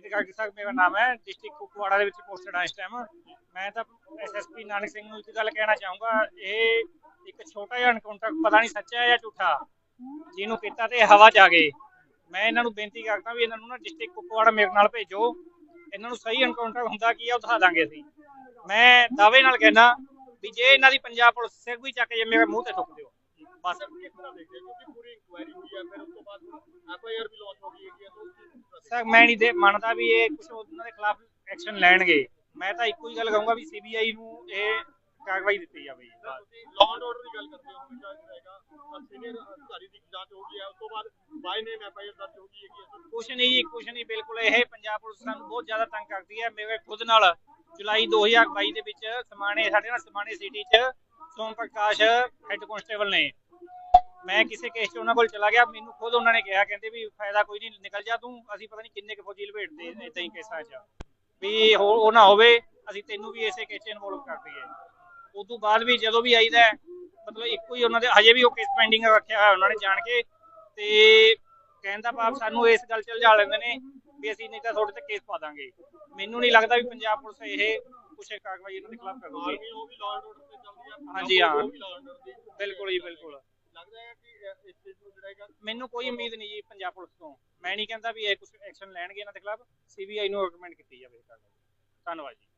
ਅਜੀਤ ਗਾਗੀ ਸਾਹਿਬ ਮੇਰਾ ਨਾਮ ਹੈ ਡਿਸਟ੍ਰਿਕਟ ਕੁਪਵਾੜਾ ਦੇ ਵਿੱਚ ਪੋਸਟਡ ਹਾਂ ਇਸ ਟਾਈਮ ਮੈਂ ਤਾਂ ਐਸਐਸਪੀ ਨਾਨਕ ਸਿੰਘ ਨੂੰ ਇੱਕ ਗੱਲ ਕਹਿਣਾ ਚਾਹੂੰਗਾ, ਇਹ ਇੱਕ ਛੋਟਾ ਜਿਹਾ ਐਨਕਾਊਂਟਰ ਪਤਾ ਨਹੀਂ ਸੱਚਾ ਹੈ ਜਾਂ ਝੂਠਾ, ਜਿਹਨੂੰ ਕੀਤਾ ਤੇ ਹਵਾ 'ਚ ਆ ਗਏ। ਮੈਂ ਇਹਨਾਂ ਨੂੰ ਬੇਨਤੀ ਕਰਦਾ ਵੀ ਇਹਨਾਂ ਨੂੰ ਨਾ ਡਿਸਟ੍ਰਿਕਟ ਕੁਪਵਾੜਾ ਮੇਰੇ ਨਾਲ ਭੇਜੋ। ਇਹਨਾਂ ਨੂੰ ਸਹੀ ਐਨਕਾਊਂਟਰ ਹੁੰਦਾ ਕੀ ਆ, ਉਹ ਦਿਖਾ ਦਾਂਗੇ ਅਸੀਂ। ਮੈਂ ਦਾਅਵੇ ਨਾਲ ਕਹਿਣਾ ਵੀ ਜੇ ਇਹਨਾਂ ਦੀ ਪੰਜਾਬ ਪੁਲਿਸ ਸਿਰ ਵੀ ਚੱਕ ਜੇ, ਮੇਰੇ ਮੂੰਹ ਤੇ ਥੁੱਕ ਦਿਓ। ਬਸ ਕਿਸ ਤਰ੍ਹਾਂ ਦੇਖਦੇ ਹੋ? ਕਿਉਂਕਿ ਪੂਰੀ ਇਨਕੁਆਇਰੀ ਹੋਈ ਹੈ ਫਿਰ ਉਸ ਤੋਂ ਬਾਅਦ ਐਫਆਈਆਰ ਵੀ ਲਾਂਚ ਹੋ ਗਈ ਹੈਗੀ ਹੈ ਤਾਂ ਉਸ ਚੀਜ਼ ਨੂੰ ਕਿਸ ਤਰ੍ਹਾਂ ਸਰ ਮੈਂ ਨਹੀਂ ਦੇ ਮੰਨਦਾ ਵੀ ਇਹ ਕੁਝ ਉਹਨਾਂ ਦੇ ਖਿਲਾਫ ਐਕਸ਼ਨ ਲੈਣਗੇ। ਮੈਂ ਤਾਂ ਇੱਕੋ ਹੀ ਗੱਲ ਕਹੂੰਗਾ ਵੀ ਸੀਬੀਆਈ ਨੂੰ ਇਹ ਕਾਰਵਾਈ ਦਿੱਤੀ ਜਾਵੇ। ਲਾਅ ਐਂਡ ਆਰਡਰ ਦੀ ਗੱਲ ਕਰਦੇ ਹੋ ਇਹ ਰਹੇਗਾ। ਸੀਨੀਅਰ ਅਧਿਕਾਰੀ ਦੀ ਜਾਂਚ ਹੋ ਗਈ ਹੈ ਉਸ ਤੋਂ ਬਾਅਦ ਬਾਈ ਨੇਮ ਐਫਆਈਆਰ ਦਰਜ ਹੋ ਗਈ ਹੈ ਕੁਛ ਨਹੀਂ ਜੀ ਕੁਛ ਨਹੀਂ ਬਿਲਕੁਲ ਇਹ ਪੰਜਾਬ ਪੁਲਿਸ ਸਾਨੂੰ ਬਹੁਤ ਜ਼ਿਆਦਾ ਤੰਗ ਕਰਦੀ ਹੈ ਮੇਰੇ ਖੁਦ ਨਾਲ ਜੁਲਾਈ 2022 ਦੇ ਵਿੱਚ ਸਮਾਣੇ ਸਾਡੇ ਨਾਲ ਸਮਾਣੇ ਸਿਟੀ 'ਚ ਸੋਮ ਪ੍ਰਕਾਸ਼ ਹੈੱਡ ਕਨਸਟੇਬਲ ਨੇ। ਮੈਂ ਕਿਸੇ ਕੇਸ 'ਚ ਉਹਨਾਂ ਕੋਲ ਚਲਾ ਗਿਆ ਮੈਨੂੰ ਖੁਦ ਉਹਨਾਂ ਨੇ ਕਿਹਾ ਕਹਿੰਦੇ ਵੀ ਫਾਇਦਾ ਕੋਈ ਨਹੀਂ ਨਿਕਲ ਜਾ ਤੂੰ ਅਸੀਂ ਪਤਾ ਨਹੀਂ ਕਿੰਨੇ ਕੁ ਫੌਜੀ ਲਪੇਟਦੇ ਇਦਾਂ ਹੀ ਕੇਸਾਂ 'ਚ। ਵੀ ਹੋ ਉਹ ਨਾ ਹੋਵੇ ਅਸੀਂ ਤੈਨੂੰ ਵੀ ਇਸੇ ਕੇਸ 'ਚ ਇਨਵੋਲਵ ਕਰ ਦਈਏ। ਉਸ ਤੋਂ ਬਾਅਦ ਵੀ ਜਦੋਂ ਵੀ ਆਈਦਾ ਹੈ, ਮਤਲਬ ਇੱਕੋ ਹੀ ਉਹਨਾਂ ਦੇ ਹਜੇ ਵੀ ਉਹ ਕੇਸ ਪੈਂਡਿੰਗ ਰੱਖਿਆ ਹੋਇਆ ਉਹਨਾਂ ਨੇ ਜਾਣ ਕੇ ਤੇ ਕਹਿਣ ਦਾ ਭਾਵ ਸਾਨੂੰ ਇਸ ਗੱਲ 'ਚ ਉਲਝਾ ਲੈਂਦੇ ਨੇ ਵੀ ਅਸੀਂ ਨਹੀਂ ਤਾਂ ਤੁਹਾਡੇ ਤੇ ਕੇਸ ਪਾ ਦਾਂਗੇ। ਮੈਨੂੰ ਨਹੀਂ ਲੱਗਦਾ ਵੀ ਪੰਜਾਬ ਪੁਲਿਸ ਇਹ ਕੁਛ ਕਾਰਵਾਈ ਇਹਨਾਂ ਦੇ ਖਿਲਾਫ ਕਰੂਗੀ। ਆਰਮੀ ਉਹ ਵੀ ਲਾਅ ਐਂਡ ਆਰਡਰ ਤੇ ਚੱਲਦੀ ਹੈ ਹਾਂਜੀ, ਹਾਂ। ਬਿਲਕੁਲ ਜੀ ਬਿਲਕੁਲ। ਲੱਗਦਾ ਹੈ ਕਿ ਇਸ ਚੀਜ਼ ਨੂੰ ਜਿਹੜਾ ਹੈਗਾ ਮੈਨੂੰ ਕੋਈ ਉਮੀਦ ਨਹੀਂ ਜੀ ਪੰਜਾਬ ਪੁਲਿਸ ਤੋਂ। ਮੈਂ ਨਹੀਂ ਕਹਿੰਦਾ ਵੀ ਇਹ ਕੁਝ ਐਕਸ਼ਨ ਲੈਣਗੇ ਇਹਨਾਂ ਦੇ ਖਿਲਾਫ। ਸੀਬੀਆਈ ਨੂੰ ਰეკਮੈਂਡ ਕੀਤੀ ਜਾਵੇ ਧੰਨਵਾਦ ਜੀ।